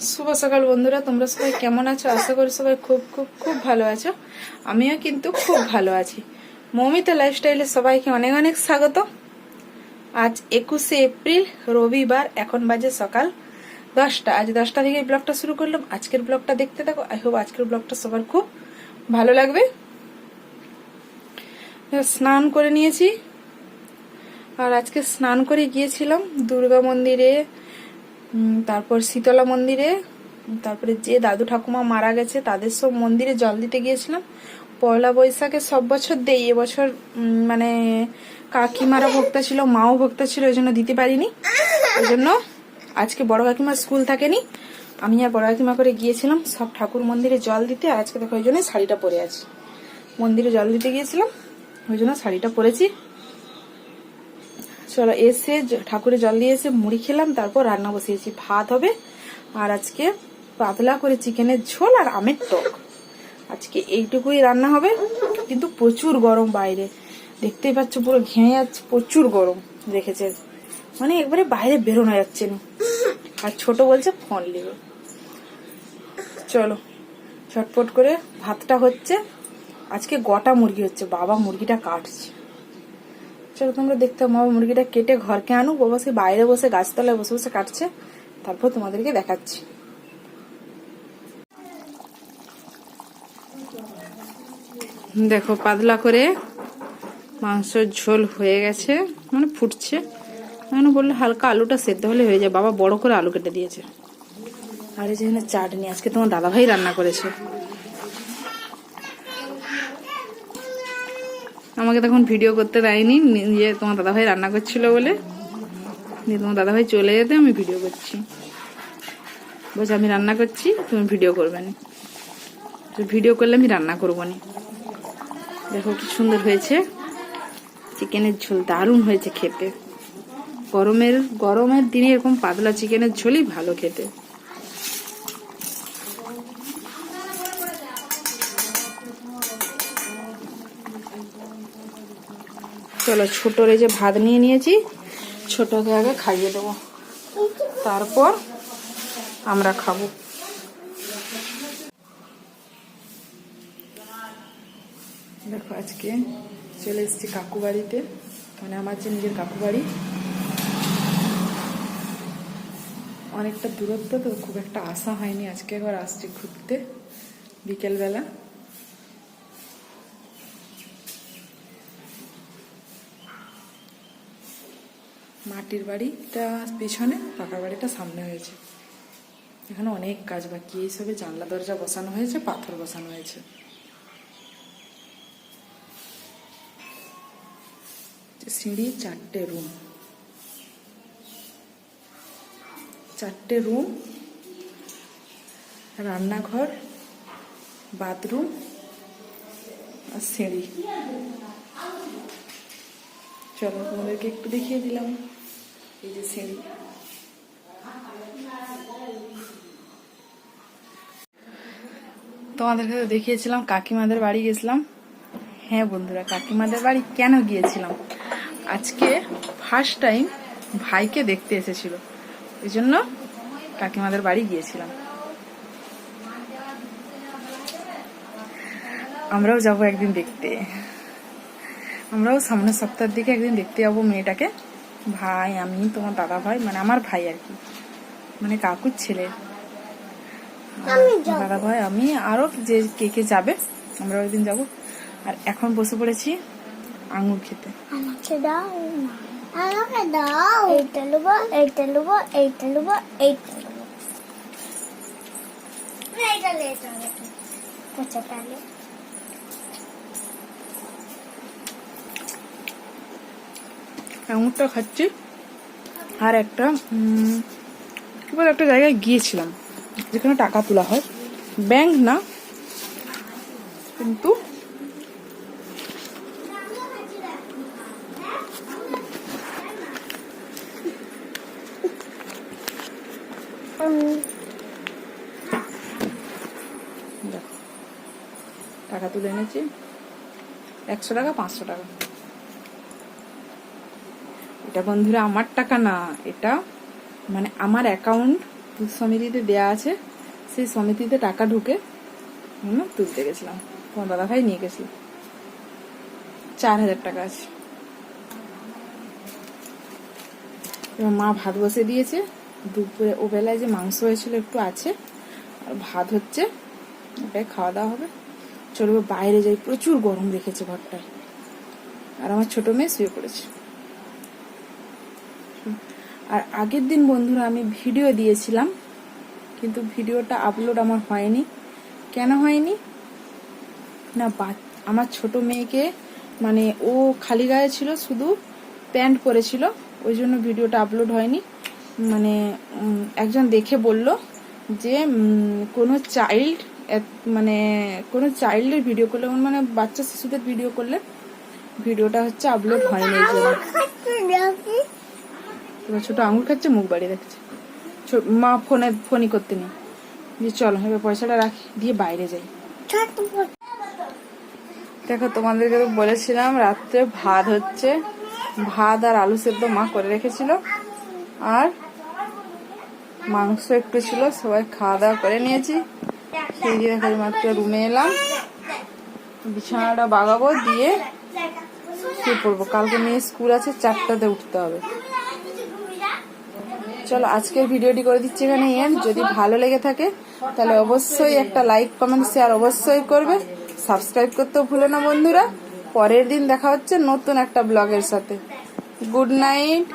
শুভ সকাল বন্ধুরা, তোমরা সবাই কেমন আছো? আশা করি সবাই খুব খুব খুব ভালো আছো। আমিও কিন্তু খুব ভালো আছি। মমিতা লাইফস্টাইলে সবাইকে অনেক অনেক স্বাগত। আজ একুশে এপ্রিল, রবিবার, এখন বাজে সকাল দশটা। আজ দশটা থেকে ব্লগটা শুরু করলাম। আজকের ব্লগটা দেখতে থাকো। আই হোপ আজকের ব্লগটা সবার খুব ভালো লাগবে। স্নান করে নিয়েছি। আর আজকে স্নান করে গিয়েছিলাম দুর্গা মন্দিরে। তারপর শীতলা মন্দিরে, তারপরে যে দাদু ঠাকুমা মারা গেছে, তাদের সব মন্দিরে জল দিতে গিয়েছিলাম। পয়লা বৈশাখে সব বছর দেই এবছর মানে কাকিমারা ভক্তা ছিল, মাও ভক্তা ছিল, ওই জন্য দিতে পারিনি। ওই জন্য আজকে বড় কাকিমার স্কুল থাকেনি। আমি আর বড় কাকিমা করে গিয়েছিলাম, সব ঠাকুর মন্দিরে জল দিতে, আর আজকে দেখো, ওই জন্য শাড়িটা পরে আছি। মন্দিরে জল দিতে গিয়েছিলাম, ওই জন্য শাড়িটা পরেছি। চলো এসে ঠাকুরে জল দিয়ে এসে মুড়ি খেলাম, তারপর রান্না বসিয়েছি। ভাত হবে আর আজকে পাতলা করে চিকেনের ঝোল আর আমের টক। আজকে এইটুকুই রান্না হবে, কিন্তু প্রচুর গরম বাইরে। দেখতেই পাচ্ছ পুরো ঘেঁয়ে যাচ্ছে, প্রচুর গরম রেখেছে মানে একবারে বাইরে বেরোনো যাচ্ছে না। আর ছোট বলছে ফোন নেবে। চলো ছটপট করে ভাতটা হচ্ছে, আজকে গোটা মুরগি হচ্ছে, বাবা মুরগিটা কাটছে। চলো তোমরা দেখতে মা মুরগিটা কেটে ঘরকে আনুক, বাবা সে বাইরে বসে, গাছতলায় বসে বসে কাটছে। তারপর তোমাদেরকে দেখাচ্ছি। দেখো, পাতলা করে মাংসের ঝোল হয়ে গেছে মানে ফুটছে। মানে বললে হালকা আলুটা সেদ্ধ হলে হয়ে যায়। বাবা বড় করে আলু কেটে দিয়েছে। আর এই যেখানে চাটনি, আজকে তোমার দাদাভাই রান্না করেছে। আমাকে তখন ভিডিও করতে দেয়নি, নিজে তোমার দাদাভাই রান্না করছিল বলে। দিয়ে তোমার দাদাভাই চলে যেতে আমি ভিডিও করছি। বলছে, আমি রান্না করছি, তুমি ভিডিও করবে না। তো ভিডিও করলে আমি রান্না করব না। দেখো কি সুন্দর হয়েছে। চিকেনের ঝোল দারুণ হয়েছে খেতে। গরমের গরমের দিনে এরকম পাতলা চিকেনের ঝোলই ভালো খেতে। চলো ছোটরে যে ভাত নিয়ে নিয়েছি, ছোটকে আগে খাইয়ে দেবো। তারপর আমরা খাব। দেখো, আজকে চলে এসেছি কাকু বাড়িতে। মানে আমার যে নিজের কাকু বাড়ি। অনেকটা দূরত্ব তো, খুব একটা আশা হয়নি আজকে একবার আসছি ঘুরতে। বিকেলবেলা। মাটির বাড়িটা পিছনে, পাকা বাড়িটা সামনে হয়েছে। এখানে অনেক কাজ বাকি এইসবে জানলা, দরজা বসানো হয়েছে, পাথর বসানো হয়েছে। সিঁড়ি, চারটে রুম। চারটে রুম, রান্নাঘর, বাথরুম আর সিঁড়ি। চলো তোমাদেরকে একটু দেখিয়ে দিলাম। এই যে তো দেখিয়েছিলাম, কাকিমাদের বাড়ি গেছিলাম। হ্যাঁ বন্ধুরা, কাকিমাদের বাড়ি কেন গিয়েছিলাম? আজকে ফার্স্ট টাইম ভাইকে দেখতে এসেছিল। এই জন্য কাকিমাদের বাড়ি গিয়েছিলাম। আমরাও যাব একদিন দেখতে। আমরাও সামনের সপ্তাহের দিকে একদিন দেখতে যাব মেয়েটাকে। ভাই আমি তোমার দাদা ভাই মানে আমার ভাই আর কি। মানে কাকুর ছেলে। দাদা ভাই আমি আরও যে কে কে যাবে আমরা ওই দিন যাব। আর এখন বসে পড়েছি আঙুর খেতে। আমাকে দাও আমাকে দাও। এইটা নেব এইটা নেব এইটা নেব এইটা নেব এইটা। আচ্ছা তাহলে আঙুরটা খাচ্ছি। আর একটা কি বলে, একটা জায়গায় গিয়েছিলাম, যেখানে টাকা তোলা হয়। ব্যাংক না, কিন্তু টাকা তুলে এনেছি। একশো টাকা, পাঁচশো টাকা। এটা বন্ধুরা আমার টাকা না, এটা মানে আমার অ্যাকাউন্ট দুধ সমিতিতে দেয়া আছে, সেই সমিতিতে টাকা ঢুকে তুলতে গেছিলাম। তোমার দাদা ভাই নিয়ে গেছিল। চার হাজার টাকা আছে। এবার মা ভাত বসে দিয়েছে, দুপুরে ও বেলায় যে মাংস হয়েছিল একটু আছে, আর ভাত হচ্ছে, ওটাই খাওয়া দাওয়া হবে। চলবে বাইরে যাই, প্রচুর গরম রেখেছে ঘরটায়। আর আমার ছোট মেয়ে শুয়ে পড়েছে। আর আগের দিন বন্ধুরা আমি ভিডিও দিয়েছিলাম, কিন্তু ভিডিওটা আপলোড আমার হয়নি। কেন হয়নি? না আমার ছোট মেয়েকে মানে ও খালি গায়ে ছিল, শুধু প্যান্ট পরেছিল, ওই জন্য ভিডিওটা আপলোড হয়নি। মানে একজন দেখে বলল যে কোনো চাইল্ড মানে কোনো চাইল্ডের ভিডিও করলে মানে বাচ্চা শিশুদের ভিডিও করলে, ভিডিওটা হচ্ছে আপলোড হয়নি এই জন্য খাচ্ছি দেখি এবার ছোট আঙুল খাচ্ছে, মুখ বাড়িয়ে দেখছে। ছো- মা ফোনে, ফোনই করতে নেই। যে চলো, এবার পয়সাটা রাখি, দিয়ে বাইরে যাই। দেখো, তোমাদেরকে তো বলেছিলাম, রাত্রে ভাত হচ্ছে। ভাত আর আলু সেদ্ধ মা করে রেখেছিল। আর মাংস একটু ছিল, সবাই খাওয়া দাওয়া করে নিয়েছি। সেই দিয়ে দেখো মাত্র রুমে এলাম। বিছানাটা বাগাবো, দিয়ে শুয়ে পড়ব। কালকে মেয়ে স্কুল আছে, চারটাতে উঠতে হবে। চলো আজকের ভিডিওটি করে দিচ্ছি এখানে এন যদি ভালো লেগে থাকে, তাহলে অবশ্যই একটা লাইক, কমেন্ট, শেয়ার অবশ্যই করবে। সাবস্ক্রাইব করতেও ভুলে না, বন্ধুরা। পরের দিন দেখা হচ্ছে নতুন একটা ব্লগের সাথে। Good night.